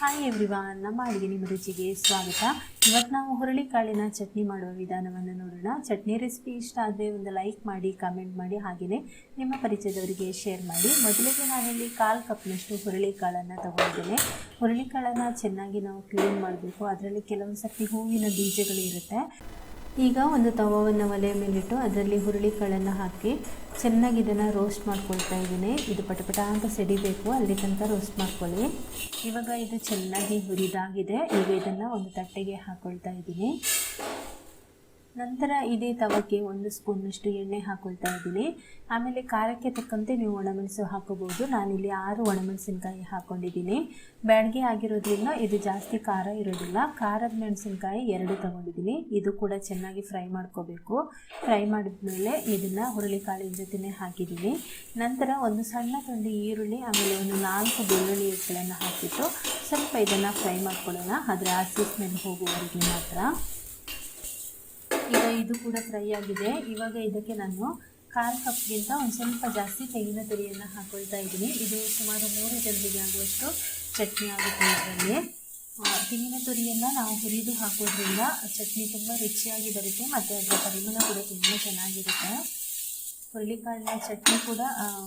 Hi everyone, ನಮ್ಮ ಅಡುಗೆ ನಿಮ್ಮ ರುಚಿಗೆ ಸ್ವಾಗತ. ಇವತ್ತು ನಾವು ಹುರುಳಿಕಾಳಿನ ಚಟ್ನಿ ಮಾಡುವ ವಿಧಾನವನ್ನು ನೋಡೋಣ. ಚಟ್ನಿ ರೆಸಿಪಿ ಇಷ್ಟ ಆದರೆ ಒಂದು ಲೈಕ್ ಮಾಡಿ ಕಮೆಂಟ್ ಮಾಡಿ ಹಾಗೆಯೇ ನಿಮ್ಮ ಪರಿಚಯದವರಿಗೆ ಶೇರ್ ಮಾಡಿ. ಮೊದಲಿಗೆ ನಾನಿಲ್ಲಿ ಕಾಲು ಕಪ್ನಷ್ಟು ಹುರುಳಿಕಾಳನ್ನು ತಗೊಂಡಿದ್ದೇನೆ. ಹುರುಳಿಕಾಳನ್ನು ಚೆನ್ನಾಗಿ ನಾವು ಕ್ಲೀನ್ ಮಾಡಬೇಕು. ಅದರಲ್ಲಿ ಕೆಲವೊಂದು ಸರ್ತಿ ಹೂವಿನ ಬೀಜಗಳು ಇರುತ್ತೆ ಈಗ ಒಂದು ತವವನ್ನು ಒಲೆ ಮೇಲಿಟ್ಟು ಅದರಲ್ಲಿ ಹುರುಳಿಕಾಳನ್ನು ಹಾಕಿ ಚೆನ್ನಾಗಿ ಇದನ್ನು ರೋಸ್ಟ್ ಮಾಡ್ಕೊಳ್ತಾ ಇದ್ದೀನಿ. ಇದು ಪಟಪಟ ಅಂತ ಸಿಡಿಬೇಕು. ಅಲ್ಲಿ ತನಕ ರೋಸ್ಟ್ ಮಾಡ್ಕೊಳ್ಳಿ. ಇವಾಗ ಇದು ಚೆನ್ನಾಗಿ ಹುರಿದಾಗಿದೆ. ಈಗ ಇದನ್ನು ಒಂದು ತಟ್ಟೆಗೆ ಹಾಕ್ಕೊಳ್ತಾ ಇದ್ದೀನಿ. ನಂತರ ಇದೇ ತವಕ್ಕೆ ಒಂದು ಸ್ಪೂನ್ನಷ್ಟು ಎಣ್ಣೆ ಹಾಕೊಳ್ತಾ ಇದ್ದೀನಿ. ಆಮೇಲೆ ಖಾರಕ್ಕೆ ತಕ್ಕಂತೆ ನೀವು ಒಣಮೆಣಸು ಹಾಕೋಬೋದು ನಾನಿಲ್ಲಿ ಆರು ಒಣಮೆಣಸಿನ್ಕಾಯಿ ಹಾಕ್ಕೊಂಡಿದ್ದೀನಿ ಬ್ಯಾಡಗೆ ಆಗಿರೋದ್ರಿಂದ ಇದು ಜಾಸ್ತಿ ಖಾರ ಇರೋದಿಲ್ಲ. ಖಾರದ ಮೆಣಸಿನ್ಕಾಯಿ ಎರಡು ತಗೊಂಡಿದ್ದೀನಿ. ಇದು ಕೂಡ ಚೆನ್ನಾಗಿ ಫ್ರೈ ಮಾಡ್ಕೋಬೇಕು. ಫ್ರೈ ಮಾಡಿದ್ಮೇಲೆ ಇದನ್ನು ಹುರುಳಿಕಾಳಿನ ಜೊತೆನೇ ಹಾಕಿದ್ದೀನಿ. ನಂತರ ಒಂದು ಸಣ್ಣ ತುಂಡಿ ಈರುಳ್ಳಿ, ಆಮೇಲೆ ಒಂದು ನಾಲ್ಕು ಬೆಳ್ಳುಳ್ಳಿ ಎಕ್ಕಳನ್ನು ಹಾಕಿಬಿಟ್ಟು ಸ್ವಲ್ಪ ಇದನ್ನು ಫ್ರೈ ಮಾಡ್ಕೊಳ್ಳೋಣ. ಅದರ ಹಸಿ ಮೇಲೆ ಹೋಗುವವರೆಗೆ ಮಾತ್ರ. ಈಗ ಇದು ಕೂಡ ಫ್ರೈ ಆಗಿದೆ. ಇವಾಗ ಇದಕ್ಕೆ ನಾನು ಕಾಲು ಕಪ್ಗಿಂತ ಒಂದು ಸ್ವಲ್ಪ ಜಾಸ್ತಿ ತೆಂಗಿನ ತುರಿಯನ್ನು ಹಾಕೊಳ್ತಾ ಇದ್ದೀನಿ. ಇದು ಸುಮಾರು ಮೂರು ಜನರಿಗೆ ಆಗುವಷ್ಟು ಚಟ್ನಿ ಆಗುತ್ತೆ ಇದರಲ್ಲಿ. ತೆಂಗಿನ ತುರಿಯನ್ನು ನಾವು ಹುರಿದು ಹಾಕೋದ್ರಿಂದ ಚಟ್ನಿ ತುಂಬ ರುಚಿಯಾಗಿ ಬರುತ್ತೆ, ಮತ್ತು ಅದರ ಪರಿಮಳ ಕೂಡ ತುಂಬ ಚೆನ್ನಾಗಿರುತ್ತೆ. ಹುರುಳಿಕಾಳಿನ ಚಟ್ನಿ ಕೂಡ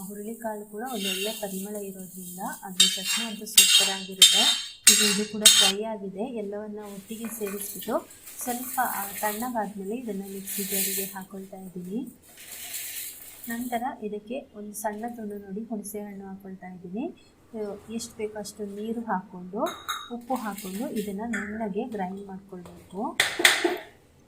ಹುರುಳಿಕಾಳು ಕೂಡ ಒಳ್ಳೊಳ್ಳೆ ಪರಿಮಳ ಇರೋದ್ರಿಂದ ಅದು ಚಟ್ನಿ ಅಂತೂ ಸೂಪರ್ ಆಗಿರುತ್ತೆ. ಈಗ ಇದು ಕೂಡ ಫ್ರೈ ಆಗಿದೆ. ಎಲ್ಲವನ್ನ ಒಟ್ಟಿಗೆ ಸೇರಿಸ್ಬಿಟ್ಟು ಸ್ವಲ್ಪ ತಣ್ಣಗಾದ್ಮೇಲೆ ಇದನ್ನು ಮಿಕ್ಸಿ ಜಾರಿಗೆ ಹಾಕೊಳ್ತಾ ಇದ್ದೀನಿ. ನಂತರ ಇದಕ್ಕೆ ಒಂದು ಸಣ್ಣ ತುಂಡು ನೋಡಿ ಹುಣಸೆ ಹಣ್ಣು ಹಾಕ್ಕೊಳ್ತಾ ಇದ್ದೀನಿ ಎಷ್ಟು ಬೇಕೋ ಅಷ್ಟು ನೀರು ಹಾಕ್ಕೊಂಡು, ಉಪ್ಪು ಹಾಕ್ಕೊಂಡು ಇದನ್ನು ನುಣ್ಣಗೆ ಗ್ರೈಂಡ್ ಮಾಡ್ಕೊಳ್ಬೇಕು.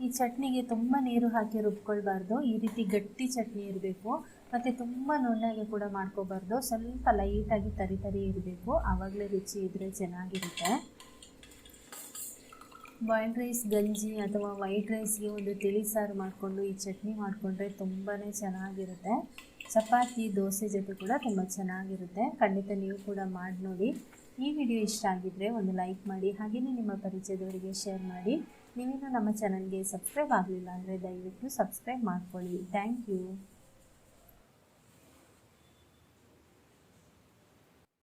ಈ ಚಟ್ನಿಗೆ ತುಂಬ ನೀರು ಹಾಕಿ ರುಬ್ಕೊಳ್ಬಾರ್ದು. ಈ ರೀತಿ ಗಟ್ಟಿ ಚಟ್ನಿ ಇರಬೇಕು. ಮತ್ತು ತುಂಬ ನುಣ್ಣಗೆ ಕೂಡ ಮಾಡ್ಕೋಬಾರ್ದು. ಸ್ವಲ್ಪ ಲೈಟಾಗಿ ತರಿ ತರಿ ಇರಬೇಕು. ಆವಾಗಲೇ ರುಚಿ ಇದ್ದರೆ ಚೆನ್ನಾಗಿರುತ್ತೆ. ಬಾಯ್ಲ್ಡ್ ರೈಸ್ ಗಂಜಿ ಅಥವಾ ವೈಟ್ ರೈಸ್ಗೆ ಒಂದು ತಿಳಿಸಾರು ಮಾಡಿಕೊಂಡು ಈ ಚಟ್ನಿ ಮಾಡಿಕೊಂಡ್ರೆ ತುಂಬಾ ಚೆನ್ನಾಗಿರುತ್ತೆ. ಚಪಾತಿ, ದೋಸೆ ಜೊತೆ ಕೂಡ ತುಂಬ ಚೆನ್ನಾಗಿರುತ್ತೆ. ಖಂಡಿತ ನೀವು ಕೂಡ ಮಾಡಿ ನೋಡಿ ಈ ವಿಡಿಯೋ ಇಷ್ಟ ಆಗಿದ್ದರೆ ಒಂದು ಲೈಕ್ ಮಾಡಿ ಹಾಗೆಯೇ ನಿಮ್ಮ ಪರಿಚಯದವರಿಗೆ ಶೇರ್ ಮಾಡಿ. ನೀವಿನ್ನೂ ನಮ್ಮ ಚಾನಲ್ಗೆ ಸಬ್ಸ್ಕ್ರೈಬ್ ಆಗಲಿಲ್ಲ ಅಂದರೆ ದಯವಿಟ್ಟು ಸಬ್ಸ್ಕ್ರೈಬ್ ಮಾಡ್ಕೊಳ್ಳಿ. Thank you